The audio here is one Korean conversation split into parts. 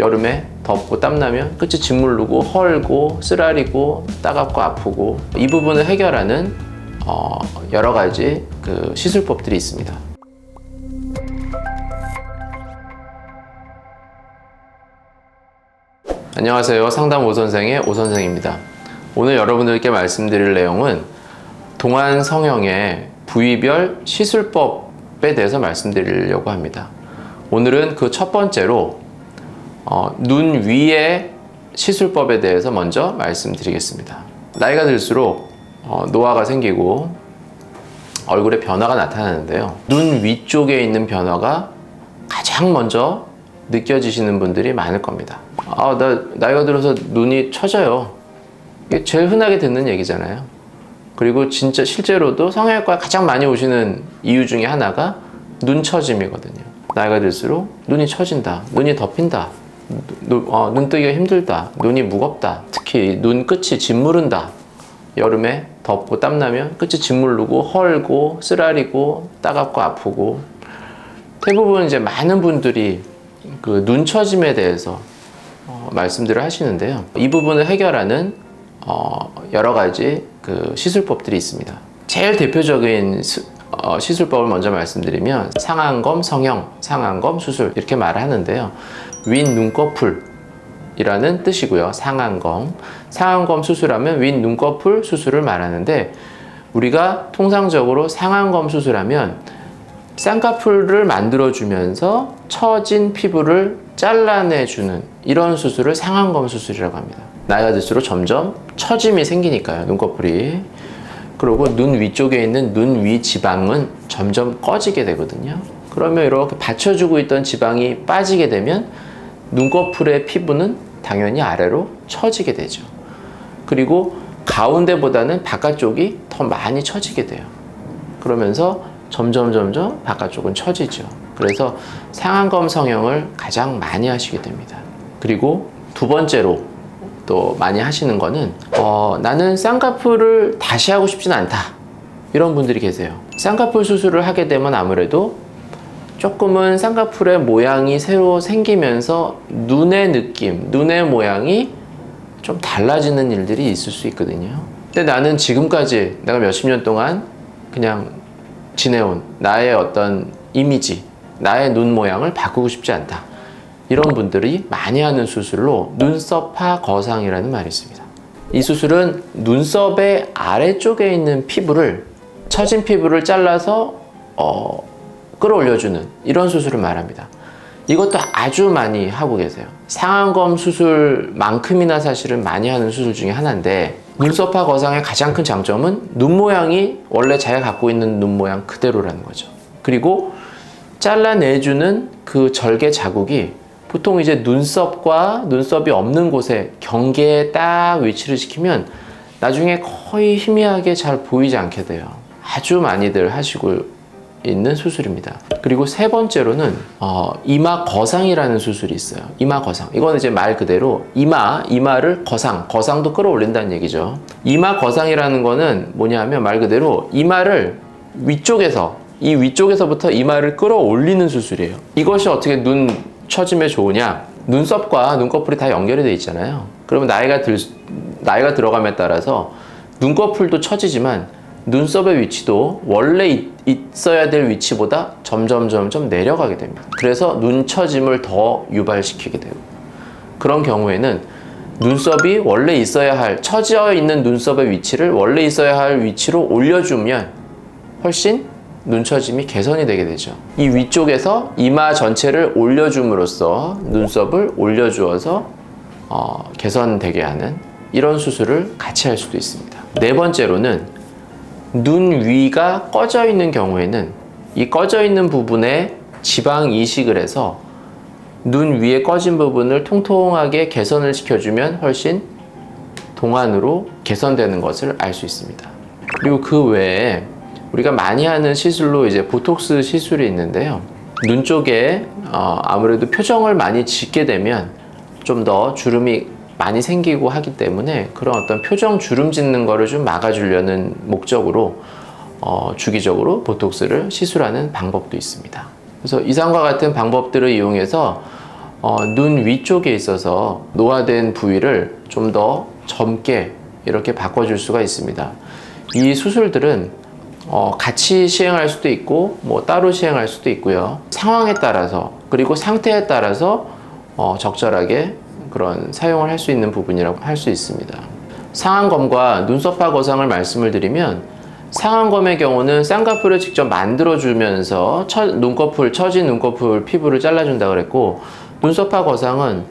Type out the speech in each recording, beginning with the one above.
여름에 덥고 땀나면 끝이 짓무르고 헐고 쓰라리고 따갑고 아프고 이 부분을 해결하는 어, 여러 가지 그 시술법들이 있습니다. 안녕하세요. 상담 오선생의 오선생입니다. 오늘 여러분들께 말씀드릴 내용은 동안 성형의 부위별 시술법에 대해서 말씀드리려고 합니다. 오늘은 그 첫 번째로 어, 눈 위의 시술법에 대해서 먼저 말씀드리겠습니다. 나이가 들수록 어, 노화가 생기고 얼굴에 변화가 나타나는데요. 눈 위쪽에 있는 변화가 가장 먼저 느껴지시는 분들이 많을 겁니다. 아, 나 나이가 들어서 눈이 처져요. 이게 제일 흔하게 듣는 얘기잖아요. 그리고 진짜 실제로도 성형외과에 가장 많이 오시는 이유 중에 하나가 눈 처짐이거든요. 나이가 들수록 눈이 처진다, 눈이 덮인다, 눈, 어, 눈 뜨기가 힘들다, 눈이 무겁다, 특히 눈 끝이 짓무른다. 여름에 덥고 땀나면 끝이 짓무르고 헐고 쓰라리고 따갑고 아프고 대부분 이제 많은 분들이 그 눈 처짐에 대해서 어, 말씀들을 하시는데요. 이 부분을 해결하는 어, 여러 가지 그 시술법들이 있습니다. 제일 대표적인 수- 어, 시술법을 먼저 말씀드리면 상안검 성형, 상안검 수술 이렇게 말을 하는데요. 윗 눈꺼풀이라는 뜻이고요. 상안검. 상안검 수술하면 윗 눈꺼풀 수술을 말하는데 우리가 통상적으로 상안검 수술하면 쌍꺼풀을 만들어주면서 처진 피부를 잘라내주는 이런 수술을 상안검 수술이라고 합니다. 나이가 들수록 점점 처짐이 생기니까요, 눈꺼풀이. 그리고 눈 위쪽에 있는 눈 위 지방은 점점 꺼지게 되거든요. 그러면 이렇게 받쳐주고 있던 지방이 빠지게 되면 눈꺼풀의 피부는 당연히 아래로 처지게 되죠. 그리고 가운데보다는 바깥쪽이 더 많이 처지게 돼요. 그러면서 점점 점점 바깥쪽은 처지죠. 그래서 상안검 성형을 가장 많이 하시게 됩니다. 그리고 두 번째로 또 많이 하시는 거는 어, 나는 쌍꺼풀을 다시 하고 싶진 않다. 이런 분들이 계세요. 쌍꺼풀 수술을 하게 되면 아무래도 조금은 쌍꺼풀의 모양이 새로 생기면서 눈의 느낌, 눈의 모양이 좀 달라지는 일들이 있을 수 있거든요. 근데 나는 지금까지 내가 몇십 년 동안 그냥 지내온 나의 어떤 이미지, 나의 눈 모양을 바꾸고 싶지 않다. 이런 분들이 많이 하는 수술로 눈썹파 거상이라는 말이 있습니다. 이 수술은 눈썹의 아래쪽에 있는 피부를 처진 피부를 잘라서 어, 끌어올려주는 이런 수술을 말합니다. 이것도 아주 많이 하고 계세요. 상안검 수술만큼이나 사실은 많이 하는 수술 중에 하나인데 눈썹파 거상의 가장 큰 장점은 눈 모양이 원래 자기가 갖고 있는 눈 모양 그대로라는 거죠. 그리고 잘라내주는 그 절개 자국이 보통 이제 눈썹과 눈썹이 없는 곳에 경계에 딱 위치를 시키면 나중에 거의 희미하게 잘 보이지 않게 돼요. 아주 많이들 하시고 있는 수술입니다. 그리고 세 번째로는 어, 이마 거상이라는 수술이 있어요. 이마 거상. 이거는 이제 말 그대로 이마, 이마를 거상, 거상도 끌어올린다는 얘기죠. 이마 거상이라는 거는 뭐냐면 말 그대로 이마를 위쪽에서 이 위쪽에서부터 이마를 끌어올리는 수술이에요. 이것이 어떻게 눈 처짐에 좋으냐? 눈썹과 눈꺼풀이 다 연결이 돼 있잖아요. 그러면 나이가 들 나이가 들어감에 따라서 눈꺼풀도 처지지만 눈썹의 위치도 원래 있- 있어야 될 위치보다 점점 점점 내려가게 됩니다. 그래서 눈 처짐을 더 유발시키게 되고 그런 경우에는 눈썹이 원래 있어야 할 처져 있는 눈썹의 위치를 원래 있어야 할 위치로 올려주면 훨씬 눈처짐이 개선이 되게 되죠. 이 위쪽에서 이마 전체를 올려줌으로써 눈썹을 올려주어서 어, 개선되게 하는 이런 수술을 같이 할 수도 있습니다. 네 번째로는 눈 위가 꺼져 있는 경우에는 이 꺼져 있는 부분에 지방 이식을 해서 눈 위에 꺼진 부분을 통통하게 개선을 시켜주면 훨씬 동안으로 개선되는 것을 알 수 있습니다. 그리고 그 외에 우리가 많이 하는 시술로 이제 보톡스 시술이 있는데요. 눈 쪽에 어, 아무래도 표정을 많이 짓게 되면 좀 더 주름이 많이 생기고 하기 때문에 그런 어떤 표정 주름 짓는 거를 좀 막아주려는 목적으로 어, 주기적으로 보톡스를 시술하는 방법도 있습니다. 그래서 이상과 같은 방법들을 이용해서 어, 눈 위쪽에 있어서 노화된 부위를 좀 더 젊게 이렇게 바꿔줄 수가 있습니다. 이 수술들은 어, 같이 시행할 수도 있고 뭐 따로 시행할 수도 있고요. 상황에 따라서 그리고 상태에 따라서 어, 적절하게 그런 사용을 할 수 있는 부분이라고 할 수 있습니다. 상안검과 눈썹화 거상을 말씀을 드리면 상안검의 경우는 쌍꺼풀을 직접 만들어주면서 처, 눈꺼풀 처진 눈꺼풀 피부를 잘라준다 그랬고 눈썹화 거상은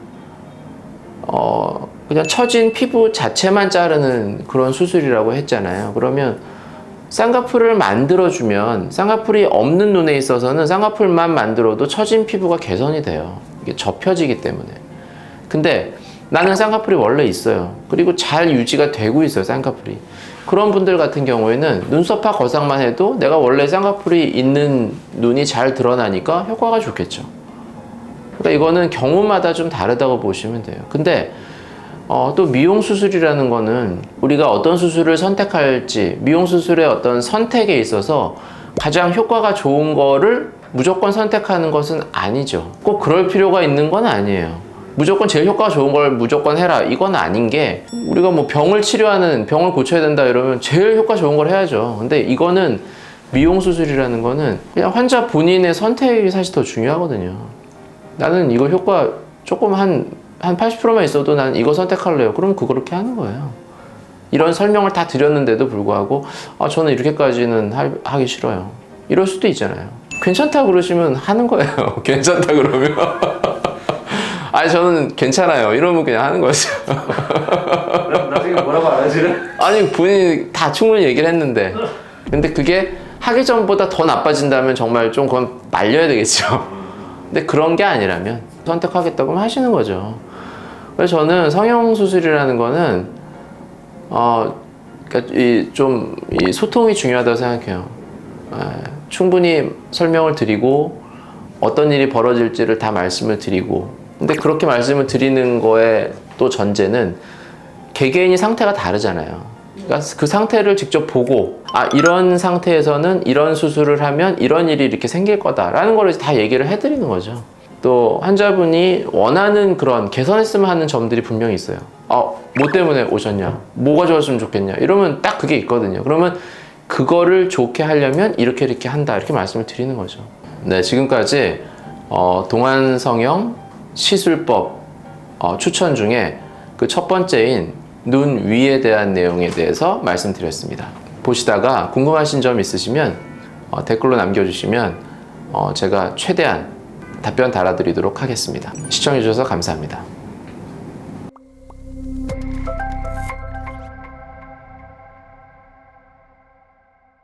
어, 그냥 처진 피부 자체만 자르는 그런 수술이라고 했잖아요. 그러면 쌍꺼풀을 만들어주면 쌍꺼풀이 없는 눈에 있어서는 쌍꺼풀만 만들어도 처진 피부가 개선이 돼요. 이게 접혀지기 때문에. 근데 나는 쌍꺼풀이 원래 있어요. 그리고 잘 유지가 되고 있어요, 쌍꺼풀이. 그런 분들 같은 경우에는 눈썹화 거상만 해도 내가 원래 쌍꺼풀이 있는 눈이 잘 드러나니까 효과가 좋겠죠. 그러니까 이거는 경우마다 좀 다르다고 보시면 돼요. 근데 어, 또 미용 수술이라는 거는 우리가 어떤 수술을 선택할지 미용 수술의 어떤 선택에 있어서 가장 효과가 좋은 거를 무조건 선택하는 것은 아니죠. 꼭 그럴 필요가 있는 건 아니에요. 무조건 제일 효과가 좋은 걸 무조건 해라. 이건 아닌 게 우리가 뭐 병을 치료하는 병을 고쳐야 된다 이러면 제일 효과 좋은 걸 해야죠. 근데 이거는 미용 수술이라는 거는 그냥 환자 본인의 선택이 사실 더 중요하거든요. 나는 이거 효과 조금 한, 한 80%만 있어도 난 이거 선택할래요. 그럼 그렇게 하는 거예요. 이런 설명을 다 드렸는데도 불구하고, 아, 저는 이렇게까지는 하, 하기 싫어요. 이럴 수도 있잖아요. 괜찮다 그러시면 하는 거예요. 괜찮다 그러면. 아니, 저는 괜찮아요. 이러면 그냥 하는 거죠. 나중에 뭐라고 안 하시는? 아니, 본인이 다 충분히 얘기를 했는데. 근데 그게 하기 전보다 더 나빠진다면 정말 좀 그건 말려야 되겠죠. 근데 그런 게 아니라면 선택하겠다고 하면 하시는 거죠. 그래서 저는 성형 수술이라는 거는 어, 그러니까 이좀 이 소통이 중요하다고 생각해요. 에, 충분히 설명을 드리고 어떤 일이 벌어질지를 다 말씀을 드리고 근데 그렇게 말씀을 드리는 거에 또 전제는 개개인이 상태가 다르잖아요. 그러니까 그 상태를 직접 보고 아 이런 상태에서는 이런 수술을 하면 이런 일이 이렇게 생길 거다라는 거를 다 얘기를 해드리는 거죠. 또 환자분이 원하는 그런 개선했으면 하는 점들이 분명히 있어요. 어, 뭐 때문에 오셨냐? 뭐가 좋았으면 좋겠냐? 이러면 딱 그게 있거든요. 그러면 그거를 좋게 하려면 이렇게 이렇게 한다 이렇게 말씀을 드리는 거죠. 네, 지금까지 어, 동안 성형 시술법 어, 추천 중에 그 첫 번째인 눈 위에 대한 내용에 대해서 말씀드렸습니다. 보시다가 궁금하신 점 있으시면 어, 댓글로 남겨주시면 어, 제가 최대한 답변 달아드리도록 하겠습니다. 시청해주셔서 감사합니다.